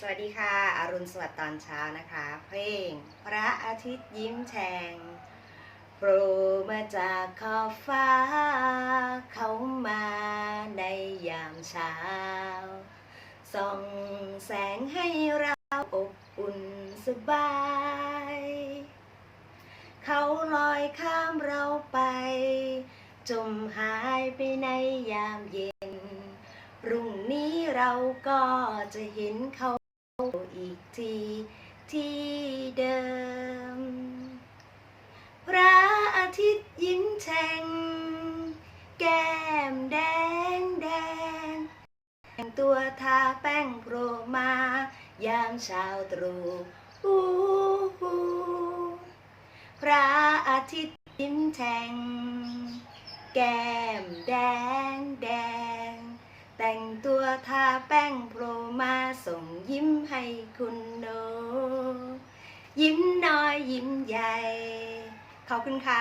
สวัสดีค่ะ อรุณสวัสดิ์ตอนเช้านะคะ เพลง พระอาทิตย์ยิ้มแฉ่งโผล่มาจากขอบฟ้า เขามาในยามเช้า ส่องแสงให้เราอบอุ่นสบาย เขาลอยข้ามเราไป จมหายไปในยามเย็นรุ่งนี้เราก็จะเห็นเขา อีกทีที่เดิม พระอาทิตย์ยิ้มแฉ่งแก้มแดงแดงแต่งตัวทาแป้งโปรมายามเช้าตรู่อู้หูพระอาทิตย์ยิ้มแฉ่งแก้มแดงแดง ทาแป้งโปรมาส่งยิ้มให้คุณโน ยิ้มน้อยยิ้มใหญ่ ขอบคุณค่ะ